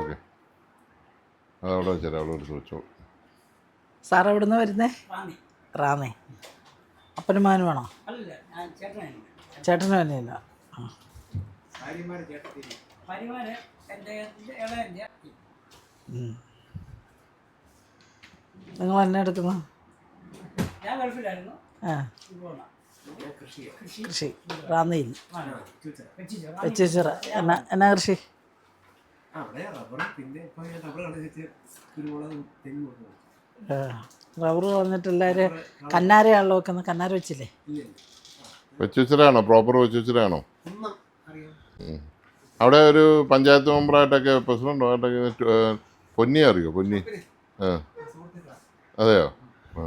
Okay. അത് അവിടെ വെച്ചാൽ അവിടെ എടുത്ത് വെച്ചോളൂ. സാർ എവിടുന്ന് വരുന്നേ? റാന്നി. അപ്പനും മാനും വേണോ ചേട്ടനും ഉം. നിങ്ങൾ എന്നെ എടുക്കുന്നു? ആ. കൃഷി. റാന്നിയിൽ. വെച്ചിച്ചിറ എന്നാ എന്നാ കൃഷി? അവിടെ റബ്ബറും പിന്നെ ഇപ്പൊ ഞാൻ റബ്ബർ കണ്ടുവെച്ച് കുരുമുളകും തെങ്ങും ഒക്കെ വെച്ചു. റബ്ബർ വന്നിട്ട് എല്ലാവരും കന്നാരയാണല്ലോ വെക്കുന്നത് കന്നാര വെച്ചില്ലേ? വെച്ചുച്ചിരാണോ പ്രോപ്പർ വെച്ചുച്ചിരാണോ അവിടെ ഒരു പഞ്ചായത്ത് മെമ്പറായിട്ടൊക്കെ പ്രസിഡന്റോ ആയിട്ടൊക്കെ പൊന്നി അറിയോ? പൊന്നി? അതെയോ? ആ.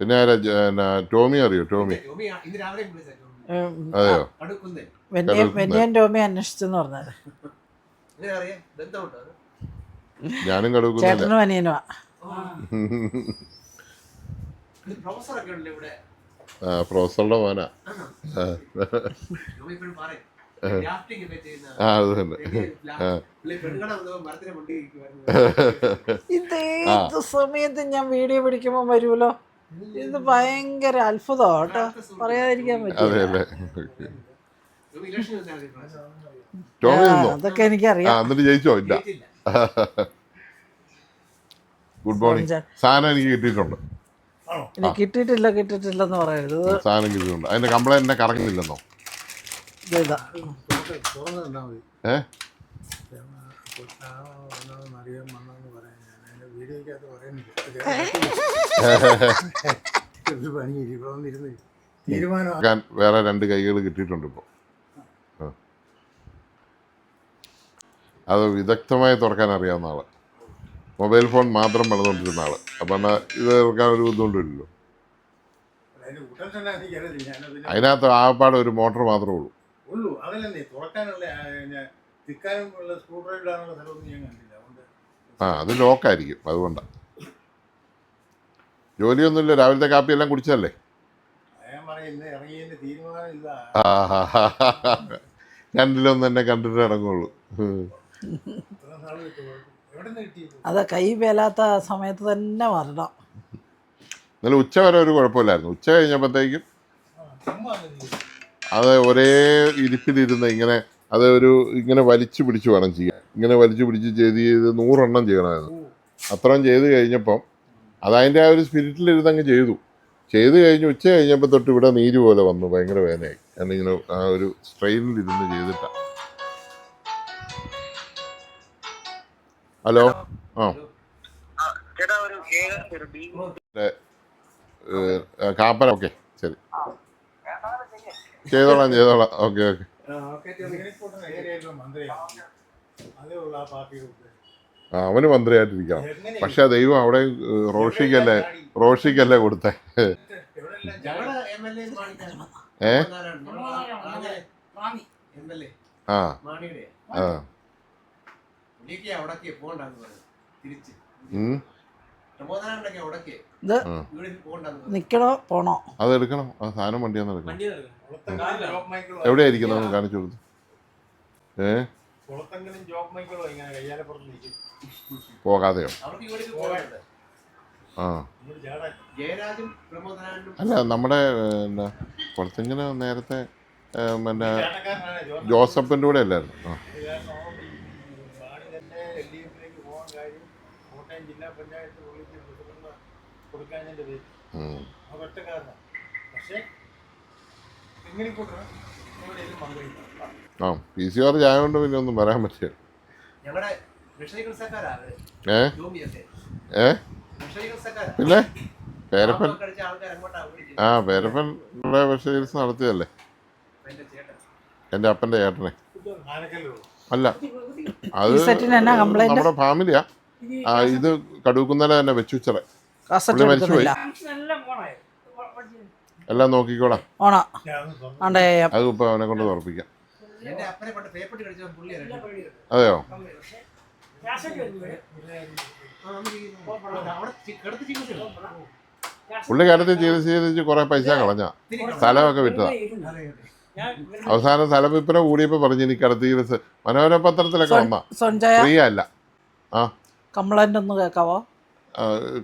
പിന്നെ ആരാ ടോമി അറിയോ? ടോമി? അതെയോ? ടോമി അന്വേഷിച്ചെന്ന് പറഞ്ഞത്. ഞാനും ചേട്ടനും അനിയനുമാ. പ്രൊഫസറുടെ മോനാ? ആ. അത് തന്നെ. സമയത്ത് ഞാൻ വീഡിയോ പിടിക്കുമ്പോ വരുമല്ലോ? ഇത് ഭയങ്കര അത്ഭുതം കേട്ടോ. പറയാതിരിക്കാൻ അതെ പറ്റില്ല അല്ലേ ടോമി ഇലക്ഷൻ വന്നാണ് ഇപ്രാവശ്യം. ടോമി നിന്നോ അതൊക്കെ എനിക്കറിയാം. എന്നിട്ട് ജയിച്ചോ? ഇല്ല. ഗുഡ് മോർണിംഗ് സാധനം എനിക്ക് കിട്ടിയിട്ടുണ്ട്. ഇനി കിട്ടിയിട്ടില്ല കിട്ടിയിട്ടില്ലെന്ന് പറയരുത്. സാധനം കിട്ടിയിട്ടുണ്ട്. അതിന്റെ കംപ്ലൈന്റ് എന്നെ കറങ്ങുന്നില്ലെന്നോ ഏ? തീരുമാനം വേറെ രണ്ട് കൈകൾ കിട്ടിയിട്ടുണ്ട് ഇപ്പോൾ അത് വിദഗ്ധമായി തുറക്കാൻ അറിയാവുന്ന ആൾ. മൊബൈൽ ഫോൺ മാത്രം പണിതുകൊണ്ടിരുന്ന ആൾ. അപ്പം ഇത് തുറക്കാൻ ഒരു ബുദ്ധിമുട്ടില്ലല്ലോ. അതിനകത്ത് ആകപ്പാടെ ഒരു മോട്ടോർ മാത്രമേ ഉള്ളൂ. ഉള്ളൂ. അതല്ലേ തുറക്കാനുള്ള ആ, പിന്നെ തിക്കാനും ഉള്ള സ്ക്രൂ ഡ്രൈവ് ഇടാനുള്ള സ്ഥലമൊന്നും ഞാൻ കണ്ടില്ല. ആ അത് ലോക്കായിരിക്കും. അതുകൊണ്ടാണ് ജോലിയൊന്നുമില്ല. രാവിലത്തെ കാപ്പി എല്ലാം കുടിച്ചല്ലേ രണ്ടിലൊന്നും തന്നെ കണ്ടിട്ട് ഇറങ്ങുള്ളൂ അത് കൈ വേലാത്ത സമയത്ത് തന്നെ വരണം. എന്നാലും ഉച്ച വരെ ഒരു കുഴപ്പമില്ലായിരുന്നു. ഉച്ച കഴിഞ്ഞപ്പോഴത്തേക്കും. അത് ഒരേ ഇരിപ്പിലിരുന്ന് ഇങ്ങനെ അത് ഒരു ഇങ്ങനെ വലിച്ചു പിടിച്ച് വേണം ചെയ്യാൻ. ഇങ്ങനെ വലിച്ചു പിടിച്ച് ചെയ്ത് ചെയ്ത് നൂറെണ്ണം ചെയ്യണമായിരുന്നു. അത്രയും ചെയ്ത് കഴിഞ്ഞപ്പം അതതിന്റെ ആ ഒരു സ്പിരിറ്റിലിരുന്ന് അങ്ങ് ചെയ്തു. ചെയ്ത് കഴിഞ്ഞ് ഉച്ച കഴിഞ്ഞപ്പോൾ തൊട്ട് ഇവിടെ നീര് പോലെ വന്നു. ഭയങ്കര വേദനയായി. എന്നിങ്ങനെ ആ ഒരു സ്ട്രെയിനിലിരുന്ന് ചെയ്തിട്ടാ ഹലോ? ആ. കാപ്പന. ഓക്കെ ശരി. ചെയ്തോളാം ചെയ്തോളാം. Okay okay. അവന് മന്ത്രിയായിട്ടിരിക്കണം. പക്ഷെ ആ ദൈവം അവിടെ റോഷിക്കല്ലേ റോഷിക്കല്ലേ കൊടുത്തേ. ഏ? ആ. ആ പുള്ളിക്ക് അവിടേക്ക് പോകണ്ടെന്ന് പറഞ്ഞു തിരിച്ച് ഉം, പ്രമോദനാണ്ടൊക്കെ അവിടേക്ക് ഇത് നിൽക്കണോ പോണോ? അത് എടുക്കണം? ആ സാധനം വണ്ടിയാന്ന് എടുക്കണം. എവിടെയായിരിക്കും നമ്മൾ കാണിച്ചു കൊടുത്തു ഏ? പോകാതെയോ? ആ. അല്ല നമ്മുടെ എന്താ പുറത്തിങ്ങനെ നേരത്തെ പിന്നെ ജോസഫിന്റെ ജോസഫിന്റെ കൂടെ അല്ലായിരുന്നു. ആ കാരണം ബാണി തന്നെ എൽ ഡി എഫിലേക്ക് പോകാൻ കാര്യം കോട്ടയം ജില്ലാ പഞ്ചായത്ത് വിളിച്ച് കൊടുക്കുന്ന കൊടുക്കാഞ്ഞതിന്റെ പേര് ഒറ്റ കാരണം. പക്ഷേ എങ്ങനെ കൂട്ടണം എവിടെയെങ്കിലും ആ പി സി ആർ ചായ കൊണ്ട് പിന്നെ ഒന്നും പറയാൻ പറ്റില്ല. ഏ? പിന്നെ? പേരപ്പൻ? ആ പേരപ്പൻ ചികിത്സ എന്റെ എന്റെ അപ്പന്റെ ചേട്ടനെ. അല്ല അത് നമ്മുടെ ഫാമിലിയാ. ആ ഇത് കടുക്കുന്നല തന്നെ വെച്ചു പുള്ളി മരിച്ചുപോയി. എല്ലാം നോക്കിക്കോളാം. ഓണോ. അത് ഇപ്പൊ അവനെ കൊണ്ട് തുറപ്പിക്കാം അതെയോ? പുള്ളി കാര്യത്തിൽ ചികിത്സ ചികിത്സിച്ച് കുറെ പൈസ കളഞ്ഞ. സ്ഥലമൊക്കെ വിറ്റതാ. ഞാൻ അവസാനം സ്ഥലം വിൽപ്പന കൂടിയപ്പോ പറഞ്ഞു എനിക്ക് അടുത്ത ചികിത്സ മനോരമ പത്രത്തിലൊക്കെ വന്ന. ഫ്രീ അല്ല ആ. കംപ്ലൈന്റ് ഒന്ന് കേൾക്കാവോ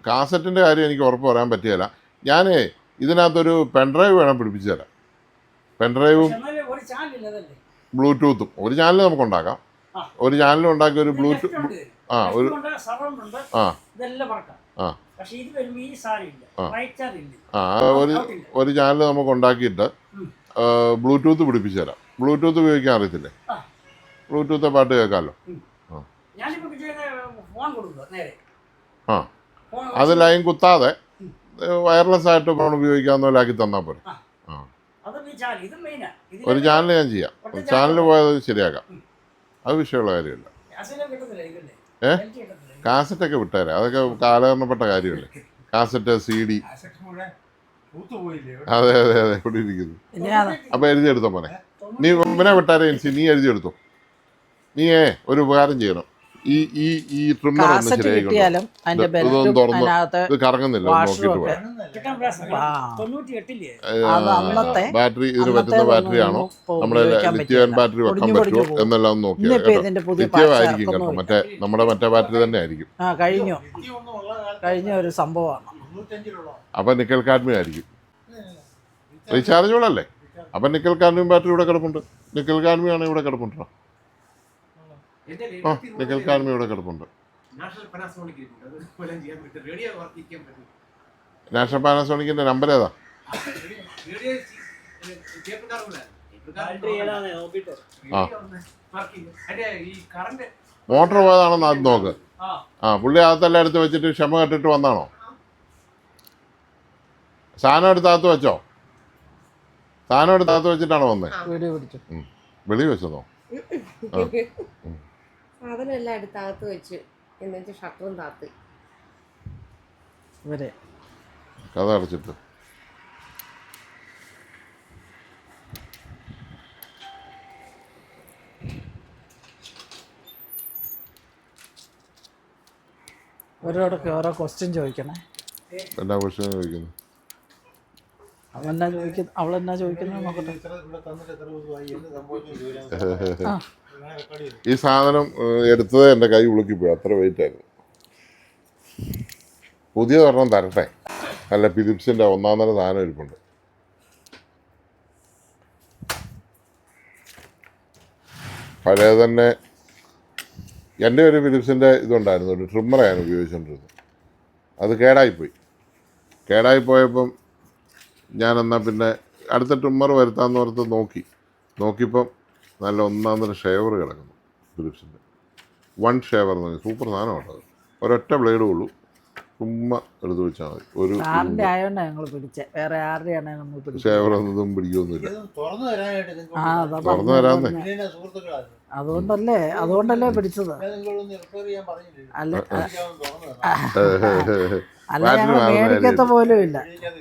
കാസറ്റിന്റെ കാര്യം എനിക്ക് ഉറപ്പ് പറയാൻ പറ്റിയല്ല. ഞാനേ ഇതിനകത്തൊരു പെൻഡ്രൈവ് വേണം പിടിപ്പിച്ചു തരാം പെൻഡ്രൈവും ബ്ലൂടൂത്തും. ഒരു ചാനൽ നമുക്ക് ഉണ്ടാക്കാം ഒരു ചാനൽ ഉണ്ടാക്കി ഒരു ബ്ലൂടൂത്ത് ആ ഒരു ആ. ആ. ഒരു ഒരു ചാനൽ നമുക്ക് ഉണ്ടാക്കിയിട്ട് ബ്ലൂടൂത്ത് പിടിപ്പിച്ചു തരാം. ബ്ലൂടൂത്ത് ഉപയോഗിക്കാൻ അറിയത്തില്ലേ. ബ്ലൂടൂത്ത് പാട്ട് കേൾക്കാമല്ലോ. ആ. ഫോൺ കൊടുക്കുക നേരെ. ആ. ഫോൺ അത് ലൈൻ കുത്താതെ വയർലെസ് ആയിട്ട് ഫോൺ ഉപയോഗിക്കാവുന്ന പോലെ ആക്കി തന്നാൽ പോരെ. ഒരു ചാനൽ ഞാൻ ചെയ്യാം. ചാനൽ പോയത് ശരിയാക്കാം. അത് വിഷയമുള്ള കാര്യമില്ല. ഏ? കാസറ്റൊക്കെ വിട്ടേരാ. അതൊക്കെ കാലഹരണപ്പെട്ട കാര്യമല്ലേ. കാസറ്റ് സി ഡി അതെ അതെ അതെ. ഇവിടെ ഇരിക്കുന്നു. ഇനി അപ്പോൾ എഴുതിയെടുത്തോ മോനെ? നീ മുമ്പിനെ വിട്ടാരെ നീ എഴുതിയെടുത്തോ. നീയേ ഒരു ഉപകാരം ചെയ്യണം. ഈ ഈ ഈ ട്രിമ്മർ ഒന്ന് ഇത് ഇതൊന്ന് ബെൽറ്റും തുറന്ന് ഇത് കറങ്ങുന്നില്ല നോക്കിയിട്ട് ഒക്കെ. പോയാ കാണുന്നതല്ല. ചിക്കൻ ബ്രാസ് ആ. തൊണ്ണൂറ്റി എട്ടില്ലേ അത് അന്നത്തെ ബാറ്ററി ഇതിന് പറ്റുന്ന ബാറ്ററി ആണോ നമ്മുടെ ഉപയോഗിക്കാൻ ബാറ്ററി വെക്കാൻ പറ്റുമോ എന്നെല്ലാം ഒന്ന് നോക്കിയാൽ പുതിയ ആയിരിക്കും കേട്ടോ. മറ്റേ നമ്മുടെ മറ്റേ ബാറ്ററി തന്നെ ആയിരിക്കും. ആ കഴിഞ്ഞു. കഴിഞ്ഞ ഒരു സംഭവമാണ്. അപ്പൊ നിക്കൽ കാഡ്മി ആയിരിക്കും. റീചാർജബിൾ അല്ലേ അപ്പം നിക്കൽ കാഡ്മിയും ബാറ്ററി ഇവിടെ കിടപ്പുണ്ട്. നിക്കൽ കാഡ്മി ആണ് ഇവിടെ കിടപ്പുണ്ടോ ആ ഇവിടെ കിടപ്പുണ്ട്. നാഷണൽ പാനാസോണിക്കിന്റെ നമ്പർ ഏതാ? ആ. മോട്ടോർ പോയതാണെന്ന് അത് നോക്ക്. ആ. ആ പുള്ളി അകത്തെല്ലാം എടുത്ത് വെച്ചിട്ട് ക്ഷമ കെട്ടിട്ട് വന്നാണോ? സാധനം എടുത്ത് വെച്ചോ? സാധനം എടുത്ത് വെച്ചിട്ടാണോ വന്നത് വെളി വെച്ചതോ സാധനം എല്ലാം എടുത്തകത്ത് വെച്ച് എന്നിട്ട് ഷട്ടറും താത്ത്. ഇവരെ. കഥ അടച്ചിട്ട് ഓരോടൊക്കെ ഓരോ ക്വസ്റ്റ്യൻ ചോദിക്കണേ. എന്നാ ക്വസ്റ്റ്യൻ ചോദിക്കുന്നു? അവളെന്നാ ചോദിക്കുന്നത് എന്ത് സംഭവിച്ചു ആ. ഈ സാധനം എടുത്തത് എന്റെ കൈ ഉളുക്കിപ്പോയി. അത്ര വെയിറ്റ് ആയിരുന്നു. പുതിയ ഒരെണ്ണം തരട്ടെ. അല്ല ഫിലിപ്സിന്റെ ഒന്നാം തരം സാധനം ഇരിപ്പുണ്ട്. പഴയ തന്നെ എന്റെ ഒരു ഫിലിപ്സിന്റെ ഇതുണ്ടായിരുന്നു. ഒരു ട്രിമ്മർ ഞാൻ ഉപയോഗിച്ചുകൊണ്ടിരുന്നത്. അത് കേടായിപ്പോയി. കേടായിപ്പോയപ്പം ഞാൻ എന്നാൽ പിന്നെ അടുത്ത ട്രിമ്മർ വരുത്താമെന്ന് ഓർത്ത് നോക്കി. നോക്കിയപ്പം നല്ല ഒന്നാമതൊരു ഷേവർ കിടക്കുന്നു ഫിലിപ്സിന്റെ വൺ ഷേവർ എന്ന് പറഞ്ഞാൽ സൂപ്പർ സാധനമാണ് അത്. ഒരൊറ്റ ബ്ലേഡേ ഉള്ളൂ. ചുമ്മാ എടുത്ത് വെച്ചാൽ മതി. ഒരു സാറിന്റെ ആയോണ്ടാ ഞങ്ങൾ പിടിച്ചേ. വേറെ ആരുടെയാണ് നമ്മൾ പിടിച്ചത്. ഷേവർ ഒന്നും പിടിക്കൊന്നുമില്ല. തുറന്നു ആ അതാ തരാന്നേ. സുഹൃത്തുക്കളാണ്. അതുകൊണ്ടല്ലേ അതുകൊണ്ടല്ലേ പിടിച്ചത്. ഞാൻ നിങ്ങളൊന്ന് റിപ്പയർ ചെയ്യാൻ പറഞ്ഞിട്ടില്ല അല്ല ഞങ്ങൾ മേടിക്കത്ത പോലും ഇല്ല. എനിക്കത്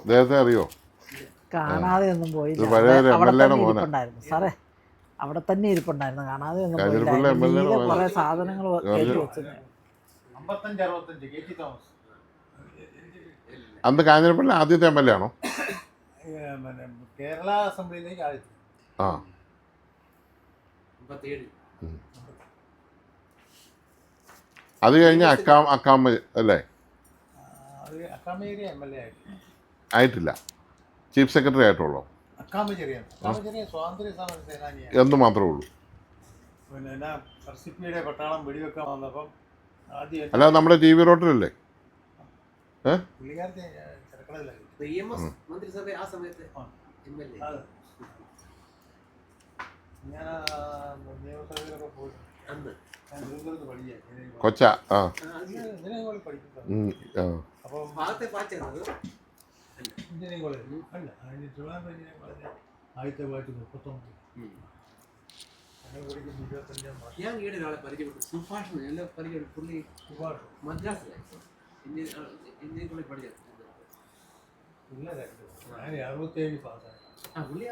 അദ്ദേഹത്തെ അറിയോ? കാണാതെ ഒന്നും പോയില്ല. ഇരിപ്പുണ്ടായിരുന്നു സാറേ. അവിടെ തന്നെ ഇരിപ്പുണ്ടായിരുന്നു കാണാതെ ഒന്നും പോയില്ല. കുറെ സാധനങ്ങൾ കയറ്റി അന്ന് കാഞ്ഞിരപ്പള്ളി ആദ്യത്തെ എം എൽ എ ആണോ? പിന്നെ കേരള അസംബ്ലിയിലേക്ക് ആദ്യത്തെ. ആ. അത് കഴിഞ്ഞ് അക്കാം അക്കാമ അല്ലേ? അത് അക്കാമേരി എം എൽ എ ആയിട്ട് ആയിട്ടില്ല. ചീഫ് സെക്രട്ടറി ആയിട്ടുള്ളൂ? അക്കാമചെറിയ അക്കാമചെറിയ സ്വാതന്ത്ര്യ സമര സേനാനിയാണ്. എന്ന് മാത്രമേ ഉള്ളൂ? പിന്നെ എന്നാ സർസിപ്പിയുടെ പട്ടാളം വെടിവെക്കാൻ വന്നപ്പം ആദ്യം അല്ല നമ്മുടെ ടി വി റോട്ടിലല്ലേ? പുള്ളിക്കാരത്തെ ചെറുക്കടയിലായി ഇപ്പൊ ഇ എം എസ് മന്ത്രിസഭ ആ സമയത്ത് ആ. എം എൽ എ അത്. ഞാൻ ആ, നിയമസഭയിലൊക്കെ പോയിട്ട് അന്ന്. ഞാൻ തിരുവനന്തപുരത്ത് പഠിക്കാൻ കൊച്ച ആ. എഞ്ചിനീയറിംഗ് കോളേജ് പഠിക്കുന്നത് ഉം, ആ. അപ്പം ഭാഗത്തെ പാച്ചാണ് എഞ്ചിനീയറിംഗ് കോളേജ്. അല്ല അതിന് ട്രിവാൻഡ്രം എഞ്ചിനീയറിംഗ് കോളേജ് ആദ്യത്തെ ബാച്ച് മുപ്പത്തൊമ്പത്. അങ്ങനെ പഠിക്കുന്ന ഇരുപത്തഞ്ചാം വർഷം. ഞാൻ ഈയിടെ ഒരാളെ പരിചയപ്പെട്ടു. സുഭാഷ് എന്ന് എല്ലാം പരിചയപ്പെട്ടു. പുള്ളി ഒരുപാട് മദ്രാസിലായി ഇന്ത്യൻ ഇന്ത്യൻ കോളേജ് ഞാൻ അറുപത്തേഴ് പാസ്സായി ആ പുള്ളി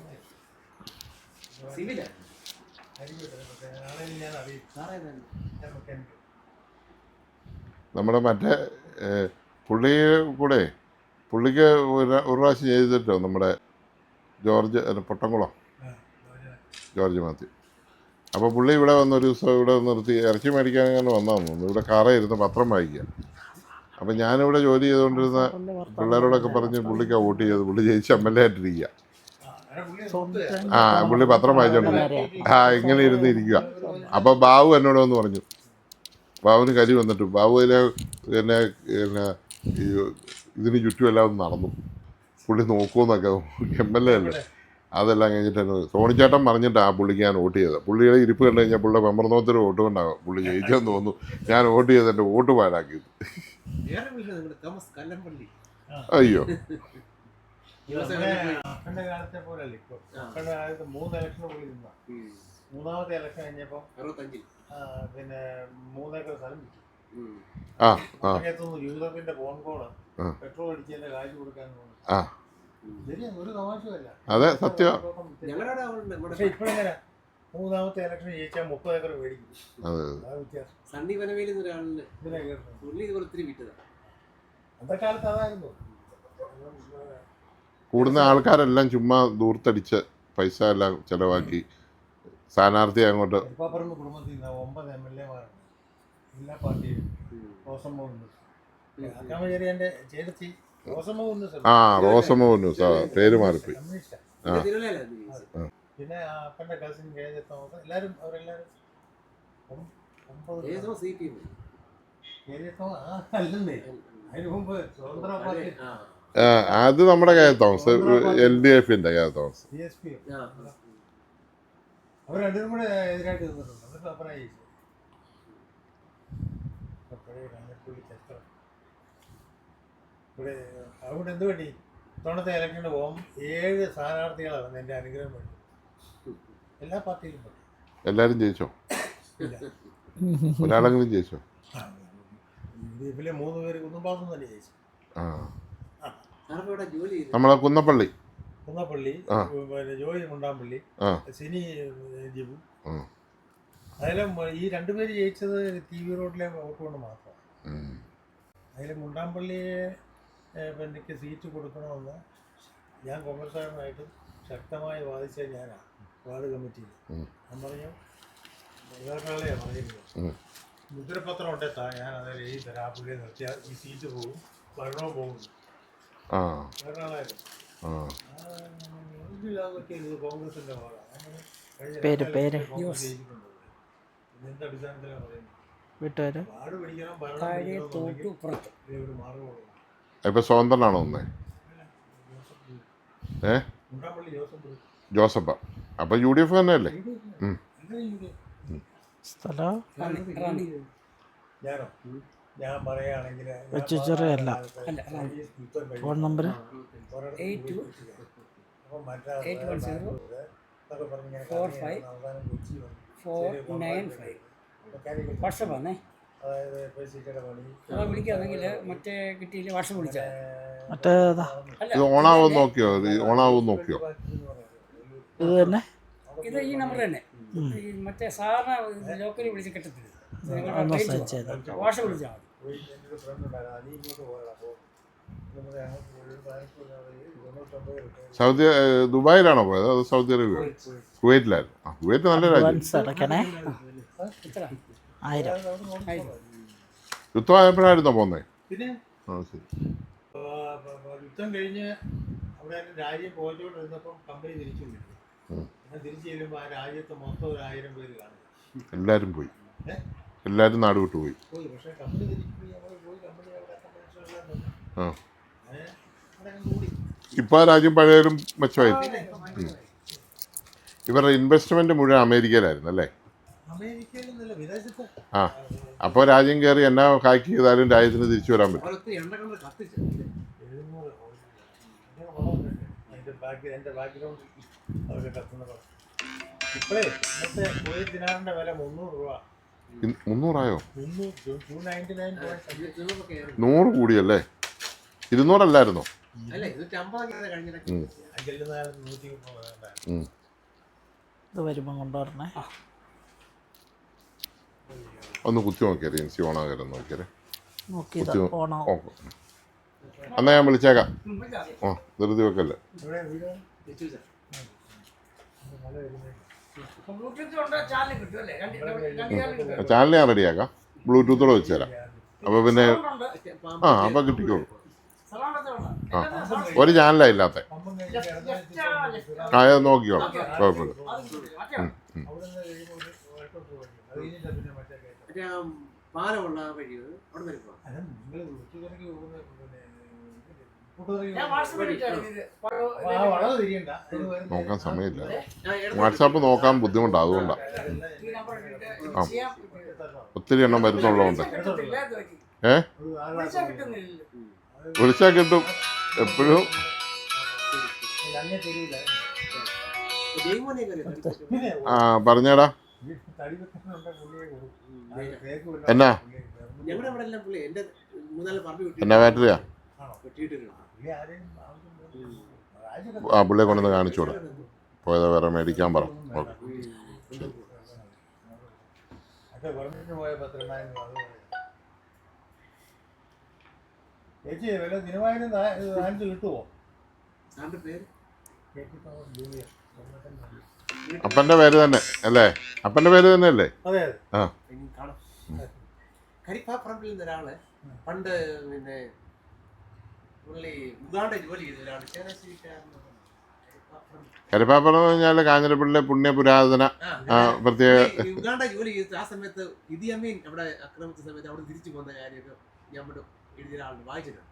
സമയത്ത്. സിവിലാ നമ്മുടെ മറ്റേ പുള്ളിയെ കൂടെ പുള്ളിക്ക് ഒരു ഒരു പ്രാവശ്യം ചെയ്തിട്ടോ നമ്മുടെ ജോർജ് പൊട്ടംകുളം ജോർജ് മാത്യു. അപ്പോൾ പുള്ളി ഇവിടെ വന്ന ഒരു ദിവസം ഇവിടെ നിർത്തി ഇറച്ചി മേടിക്കാൻ ഇങ്ങനെ വന്നതെന്ന് ഇവിടെ കാറേ ഇരുന്ന് പത്രം വായിക്കുക. അപ്പം ഞാനിവിടെ ജോലി ചെയ്തുകൊണ്ടിരുന്ന പിള്ളേരോടൊക്കെ പറഞ്ഞ് പുള്ളിക്കാണ് വോട്ട് ചെയ്ത് പുള്ളി ജയിച്ച് എം എൽ എ ആയിട്ടിരിക്കുക ആ പുള്ളി പത്രം വായിച്ചോണ്ടിരിക്കുക ആ ഇങ്ങനെ ഇരുന്ന് ഇരിക്കുക അപ്പോൾ ബാബു എന്നോട് വന്ന് പറഞ്ഞു. ബാബുവിന് കരി വന്നിട്ട്. ബാബു അതിലെ പിന്നെ പിന്നെ ഇതിന് ചുറ്റുമെല്ലാം നടന്നു. പുള്ളി നോക്കുമെന്നൊക്കെ എം എൽ എ അല്ലേ? അതെല്ലാം കഴിഞ്ഞിട്ട് എന്നെ സോണിച്ചേട്ടൻ പറഞ്ഞിട്ട് ആ പുള്ളിക്ക് ഞാൻ വോട്ട് ചെയ്തത്. പുള്ളിയുടെ ഇരിപ്പ് കണ്ടു കഴിഞ്ഞാൽ പുള്ളിയുടെ മെമ്പർനോത്തിന് വോട്ട് കൊണ്ടാകും പുള്ളി ജയിച്ചെന്ന് തോന്നുന്നു. ഞാൻ വോട്ട് ചെയ്ത് എന്റെ വോട്ട് പാഴാക്കിയത് അയ്യോ. അപ്പന്റെ കാലത്തെ പോലല്ലേ ഇപ്പൊ അപ്പന്റെ കാലത്ത് മൂന്ന് ഇലക്ഷൻ പുള്ളി നിന്ന. മൂന്നാമത്തെ ഇലക്ഷൻ കഴിഞ്ഞപ്പോ പിന്നെ മൂന്നേക്കർ സ്ഥലം വിറ്റു. ആ ആ. ആ സമയത്തൊന്നും യൂറോപ്പിന്റെ ഫോൺ കോൾ ആ. പെട്രോൾ അടിച്ചതിന്റെ കാശ് കൊടുക്കാൻ പോകുന്നു അതെ സത്യം. പക്ഷെ ഇപ്പോഴെങ്ങനെ മൂന്നാമത്തെ ഇലക്ഷൻ ജയിച്ചാൽ മുപ്പത് ഏക്കർ മേടിക്കും. സണ്ണി വനവേലി എന്ന ഒരാളിന് ഇതിനെ കേട്ടത് പുള്ളി ഇതുപോലെ ഒത്തിരി വിറ്റതാണ് അന്നത്തെ കാലത്ത് അതായിരുന്നു. കൂടുന്ന ആൾക്കാരെല്ലാം ചുമ്മാ ദൂർത്തടിച്ച് പൈസ എല്ലാം ചെലവാക്കി സ്ഥാനാർത്ഥി അങ്ങോട്ട് കുടുംബത്തിൽ നിന്ന് ഒമ്പത് എം എൽ എമാരുണ്ട്. എല്ലാ പാർട്ടിയും സർ. ആ റോസമ്മ ന്യൂസ് ആ പേര് മാറിപ്പോയി. പോയി ആ. പിന്നെ ആ അപ്പന്റെ കസിൻ കെ ജെ തോമസ് എല്ലാവരും അവരെല്ലാവരും അത് നമ്മുടെ കെ തോമസ് എൽ ഡി എഫിന്റെ കെ തോമസ് അവർ കൂടെ എതിരായിട്ട് നിന്നിട്ടുണ്ട് ജയിച്ചു അപ്പോഴേ കാഞ്ഞിരപ്പള്ളി ചരിത്രം ഇവിടെ അവിടെ എന്ത് വേണ്ടി ഇത്തവണത്തെ ഇലക്ഷന് പോകും ഏഴ് സ്ഥാനാർത്ഥികളാണ് എന്റെ അനുഗ്രഹം വേണ്ടി. എല്ലാ പാർട്ടിയിലും വേണ്ടി എല്ലാവരും ജയിച്ചോ? ഒരാളെങ്കിലും ജയിച്ചോ? യു ഡി എഫിലെ മൂന്ന് പേര് കുന്നുംപാസം തന്നെ ജയിച്ചു. നമ്മളെ കുന്നപ്പള്ളി. കുന്നപ്പള്ളി പിന്നെ ജോയി മുണ്ടാമ്പള്ളി സിനി ജിബു. അതിലും ഈ രണ്ടുപേര് ജയിച്ചത് ടി വി റോഡിലെ വോട്ട് കൊണ്ട് മാത്രമാണ്. അതിൽ മുണ്ടാമ്പള്ളിയെ എനിക്ക് സീറ്റ് കൊടുക്കണമെന്ന് ഞാൻ കോൺഗ്രസ്സുകാരനായിട്ടും ശക്തമായി വാദിച്ച ഞാനാണ് വാർഡ് കമ്മിറ്റിയിൽ. ഞാൻ പറഞ്ഞു നേതാക്കളെയാണ് പറയുന്നത്. മുദ്രപത്രം ഉണ്ടേ താ ഞാൻ അതിൽ എഴുതി തരാം പുള്ളിയെ നിർത്തിയാൽ ഈ സീറ്റ് പോകും ഭരണവും പോകും. വേറൊരാളായിരുന്നു കോൺഗ്രസിന്റെ ഭാഗമാണ് അടിസ്ഥാനത്തിലാണ് പറയുന്നത്? വാർഡ് പിടിക്കണം ഭരണം താഴെ ഇപ്പൊ സ്വതന്ത്രനാണോ ഒന്ന്? ഏ? ജോസഫ് ജോസഫ അപ്പൊ യു ഡി എഫ് തന്നെയല്ലേ? ഞാൻ പറയുകയാണെങ്കിൽ phone number four five. Four nine five. Mechanical WhatsApp ആണേ അതായത് മറ്റേ കിട്ടിയില്ല വാട്സപ്പ് വിളിച്ചാൽ മറ്റേതാ ഇത്. ഓണാവും നോക്കിയോ? ഇത് ഓണാവും നോക്കിയോ? ഇത് തന്നെ? ഇത് ഈ നമ്പർ തന്നെ. ഈ മറ്റേ സാറിന് ലോക്കലിൽ വിളിച്ച് കിട്ടത്തില്ല? ഒന്ന് സെർച്ച് വിളിച്ചാൽ മതി. റിട്ടയർ സൗദി ദുബായിലാണോ പോയത്? അത് സൗദി അറേബ്യ? കുവൈറ്റിലായിരുന്നു. ആ കുവൈറ്റ് നല്ല രാജ്യം അഡ്വാൻസ് അടയ്ക്കണേ എത്ര ആയിരം. യുദ്ധമായപ്പോഴായിരുന്നോ പോന്നേ. പിന്നെ? ആ ശരി. യുദ്ധം കഴിഞ്ഞ് അവിടെ രാജ്യം പോയിക്കൊണ്ടിരുന്നപ്പം കമ്പനി തിരിച്ചു വിട്ടു. ഉം. ഞാൻ തിരിച്ചു ചെല്ലുമ്പോൾ ആ രാജ്യത്ത് മൊത്തം ഒരു ആയിരം പേര് കാണും. എല്ലാവരും പോയി. എല്ലാരും എല്ലാവരും നാട് വിട്ടു പോയി. പോയി. പക്ഷേ കമ്പനി തിരിച്ചു പോയി പോയി. കമ്പനി അവിടെ ആ. ഇപ്പോൾ രാജ്യം പഴയ മെച്ചമായി പിന്നെ ഇവരുടെ ഇൻവെസ്റ്റ്മെന്റ് മുഴുവൻ അമേരിക്കയിലായിരുന്നു അല്ലേ? ആ അപ്പോൾ രാജ്യം കയറി എന്നാ കാക്കി ചെയ്താലും രാജ്യത്തിന് തിരിച്ചു വരാൻ പറ്റും. മുന്നൂറായോ? നൂറ് കൂടിയല്ലേ? ഇരുന്നൂറല്ലായിരുന്നോ. ഇത് വരുമ്പം കൊണ്ടുവരണേ. ഒന്ന് കുത്തി നോക്കിയാലേ എൻ സി നോക്കിയാലേ നോക്കിയതാ കുത്തി എന്നാ ഞാൻ വിളിച്ചേക്കാം. ഓ ധൃതി വെക്കല്ലേ? ചാനൽ ഞാൻ റെഡി ആക്കാം റെഡിയാക്കാം. ബ്ലൂടൂത്തോടെ വെച്ച് തരാം അപ്പോൾ പിന്നെ ആ അപ്പൊ കിട്ടിക്കോളൂ. ആ. ഒരു ചാനലാണ് ഇല്ലാത്ത. ആ, ആ. ആ നോക്കിക്കോളാം. കുഴപ്പമില്ല. മറ്റേ ആ പാലമുള്ള ആ വഴി അവിടെ വരെ പോവാം. അല്ല നിങ്ങൾ പോകുന്ന നോക്കാൻ സമയമില്ല. വാട്സാപ്പ് നോക്കാൻ ബുദ്ധിമുട്ടാണ് അതുകൊണ്ടാണ് ആ. ഒത്തിരി എണ്ണം വരുന്നുള്ളതുകൊണ്ട്. ഏ? വിളിച്ചാൽ കിട്ടും. എപ്പോഴും. ആ പറഞ്ഞേടാ. എന്നാ? എന്നാ ബാറ്ററിയാ ആ പുള്ളിയെ കൊണ്ടുവന്ന് കാണിച്ചു വിടാം പോയത് വേറെ മേടിക്കാൻ പറ. ചേച്ചി വല്ല ദിനമായിട്ട് കിട്ടുമോ പേര്? ജൂനിയർ. അപ്പന്റെ പേര് തന്നെ അല്ലേ? അപ്പന്റെ പേര് തന്നെ അല്ലേ ആ. കരിപ്പാപ്പറമ്പിൽ നിന്ന് ഒരാൾ പണ്ട് പിന്നെ പുള്ളി ഉഗാണ്ട ജോലി ചെയ്ത ഒരാൾ. കരിപ്പാപ്പറം പറഞ്ഞാൽ കാഞ്ഞിരപ്പള്ളിയിലെ പുണ്യ പുരാതന പ്രത്യേക ഉഗാണ്ട ജോലി ചെയ്ത് ആ സമയത്ത് ഇദിയമീൻ അവിടെ ആക്രമിച്ച സമയത്ത് അവിടെ തിരിച്ചു പോകുന്ന കാര്യമൊക്കെ ഞാൻ ഇവിടെ എഴുതിയ ഒരാളുണ്ട് വായിച്ചിട്ടുണ്ട്.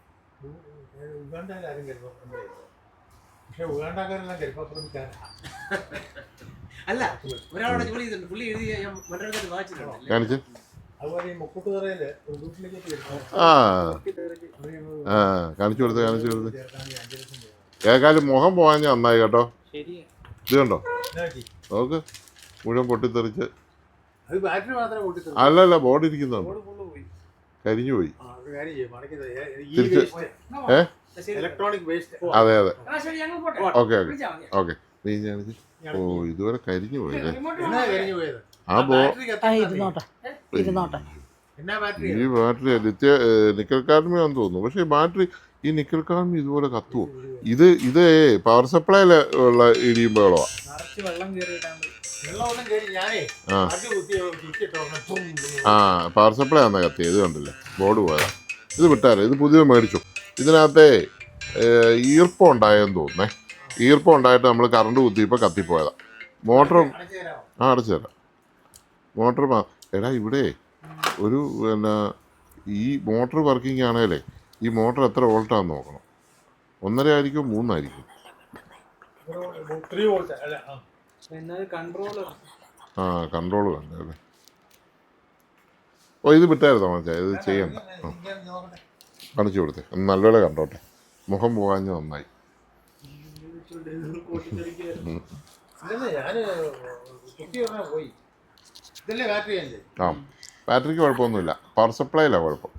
പക്ഷെ ഉഗാണ്ടക്കാരെല്ലാം കരിപ്പാപ്പുറംകാരാണ് അല്ല ഒരാളവിടെ ജോലി ചെയ്തിട്ടുണ്ട് പുള്ളി എഴുതി ഞാൻ മറ്റൊരു വായിച്ചിട്ടുണ്ട്. കാണിച്ച്. അതുപോലെ ഈ മുക്കുട്ടുതറയിൽ ഒരു വീട്ടിലേക്ക് കരിപ്പാപ്പുറം ആ. ആ കാണിച്ചു കൊടുത്ത് കാണിച്ചു കൊടുത്ത്. ഏകാലും മുഖം പോകാൻ നന്നായി കേട്ടോ. ഇത് കണ്ടോ? നോക്ക്. മുഴുവൻ പൊട്ടിത്തെറിച്ച്. അത് ബാറ്ററി മാത്രമേ പൊട്ടിത്തുള്ളൂ അല്ലല്ല ബോർഡ് ഇരിക്കുന്നുണ്ട്. ബോർഡ് ഫുള്ള് പോയി. കരിഞ്ഞു പോയി. ഏ ഇലക്ട്രോണിക് വേസ്റ്റ് അതെ അതെ. Okay okay. ഓക്കെ. നീ ഓ ഇതുവരെ കരിഞ്ഞു പോയത്? ആ ബോ ബാറ്ററി ആ കത്തുന്നില്ല. ഇരുന്നോട്ടെ ഇരുന്നോട്ടെ. എന്നാ ബാറ്ററി ഈ ബാറ്ററി നിത്യ നിക്കൽ കാഡ്മിയാന്ന് തോന്നുന്നു. പക്ഷേ ഈ ബാറ്ററി ഈ നിക്കൽ കാഡ്മി ഇതുപോലെ കത്തുവോ? ഇത് ഇത് പവർ സപ്ലൈയിൽ ഉള്ള ഇടിയുമ്പോളോ ആ. പവർ സപ്ലൈ ആണെന്നാ കത്തി ഇത് കണ്ടില്ലേ? ബോർഡ് പോയതാ. ഇത് വിട്ടാലോ ഇത് പുതിയ മേടിച്ചു. ഇതിനകത്തെ ഈർപ്പം ഉണ്ടായെന്ന് തോന്നുന്നേ. ഈർപ്പം ഉണ്ടായിട്ട് നമ്മൾ കറണ്ട് കുത്തിയപ്പോൾ കത്തിപ്പോയതാ. മോട്ടർ ആ അടച്ചു തരാം. മോട്ടർ എടാ ഇവിടെ ഒരു പിന്നെ ഈ മോട്ടർ വർക്കിംഗ് ആണേലേ ഈ മോട്ടർ എത്ര വോൾട്ടാന്ന് നോക്കണം. ഒന്നര ആയിരിക്കും മൂന്നായിരിക്കും. ആ. കൺട്രോൾ വേണ്ട അല്ലേ? ഓ ഇത് വിട്ടായിരുന്നോ? മച്ചാ ഇത് ചെയ്യണ്ട. കാണിച്ചു കൊടുത്തേ. ഒന്ന് നല്ലപോലെ കണ്ടോട്ടെ. മുഖം പോകാഞ്ഞ് നന്നായി. ആ ബാറ്ററിക്ക് കുഴപ്പമൊന്നുമില്ല. പവർ സപ്ലൈയിലാണ് കുഴപ്പം.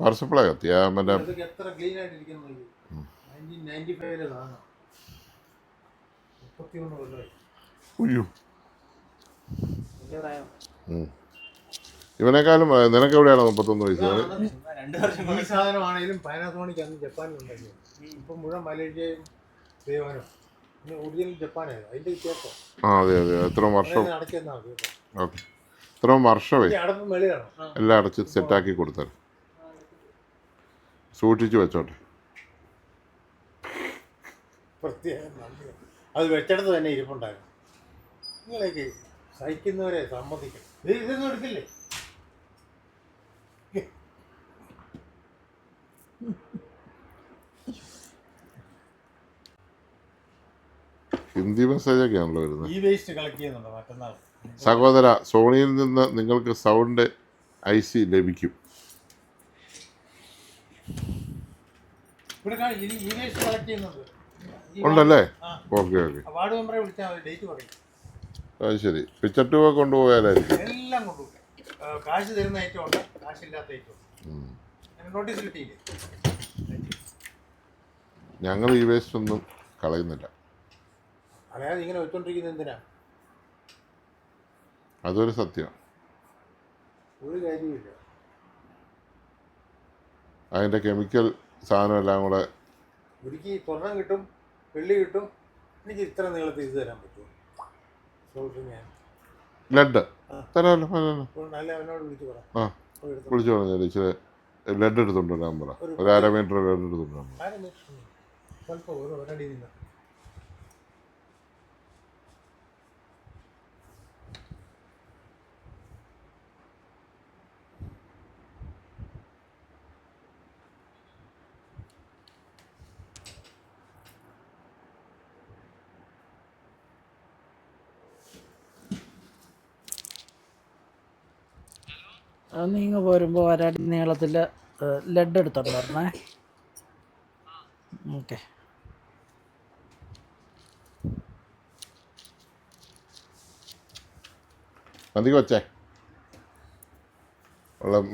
പവർ സപ്ലൈ കത്തി. മറ്റേ ഉയ്യോ. ഉം. ഇവനേക്കാളും നിനക്ക് എവിടെയാണ് മുപ്പത്തൊന്ന് വയസ്സ്? ഈ സാധനമാണെങ്കിലും പാനാസോണിക് അന്ന് ജപ്പാനിലുണ്ടായിരുന്നു ഇപ്പം മുഴുവൻ മലേഷ്യയും ദൈവാനും പിന്നെ ഒറിജിനൽ ജപ്പാനായിരുന്നു അതിന്റെ വ്യത്യാസം. ആ അതെ അതെ. എത്ര വർഷം. അങ്ങനെ അടച്ചെന്നാണ് കേട്ടോ. ഓക്കെ. ഇത്രയും വർഷമേ? അടപ്പ് എല്ലാം അടച്ച് സെറ്റാക്കി കൊടുത്തത് സൂക്ഷിച്ച് വെച്ചോട്ടെ. പ്രത്യേകം നന്ദി. അത് വെച്ചിടത്ത് തന്നെ ഇരിപ്പുണ്ടായിരുന്നു. നിങ്ങളേക്ക് സഹിക്കുന്നവരെ സമ്മതിക്കണം. ഇത് ഇതൊന്നും എടുക്കില്ലേ ഹിന്ദി മെസ്സേജൊക്കെ ആണല്ലോ വരുന്നത് ഈ വേസ്റ്റ് കളക്ട് ചെയ്യുന്നുണ്ടോ മറ്റന്നാൾ? സഹോദര സോണിയിൽ നിന്ന് നിങ്ങൾക്ക് സൗണ്ട് ഐ സി ലഭിക്കും. ഇവിടെ കാണും ഇനി ഈ വേസ്റ്റ് കളക്ട് ചെയ്യുന്നുണ്ട്. ഈ ഉണ്ടല്ലേ? ആ. Okay okay. വാർഡ് മെമ്പറെ വിളിച്ചാൽ മതി ഡേറ്റ് പറയും. അത് ശരി. പിച്ചട്ടുവ കൊണ്ടുപോയാലായിരിക്കും. എല്ലാം കൊണ്ടുപോകും. കാശ് തരുന്ന ഐറ്റം ഉണ്ട് കാശില്ലാത്ത ഐറ്റം ഉം. നോട്ടീസ് കിട്ടിയില്ലേ? ഞങ്ങൾ ഈ വേസ്റ്റ് ഒന്നും കളയുന്നില്ല. കളയാതെ ഇങ്ങനെ വെച്ചോണ്ടിരിക്കുന്നത് എന്തിനാ? അതൊരു സത്യം. ഒരു കാര്യമില്ല അതിന്റെ കെമിക്കൽ സാധനം എല്ലാം കൂടെ എനിക്ക് സ്വർണം കിട്ടും വെള്ളി കിട്ടും. എനിക്ക് ഇത്ര നീളത്തിൽ ഇത് തരാൻ പറ്റുമോ? സോറി ഞാൻ ലഡ് തരാമല്ലോ നല്ല അവനോട് വിളിച്ചു പറയാം ആ. വിളിച്ചു പറഞ്ഞു ഇച്ചിരി ಲೆಡ್ ಹಿಡಿದುಂಟು ನಂಬರ ಒಂದು ಅರ ಮೀಟ್ರ್ ಲೆಡ್ ಹಿಡಿದುಂಟು ನಂಬರ നിങ്ങൾ പോരുമ്പോൾ ഒരാടി നീളത്തിൽ ലെഡ് എടുത്തോണ്ട് ഓക്കെ. മതി കൊച്ചേ. വെള്ളം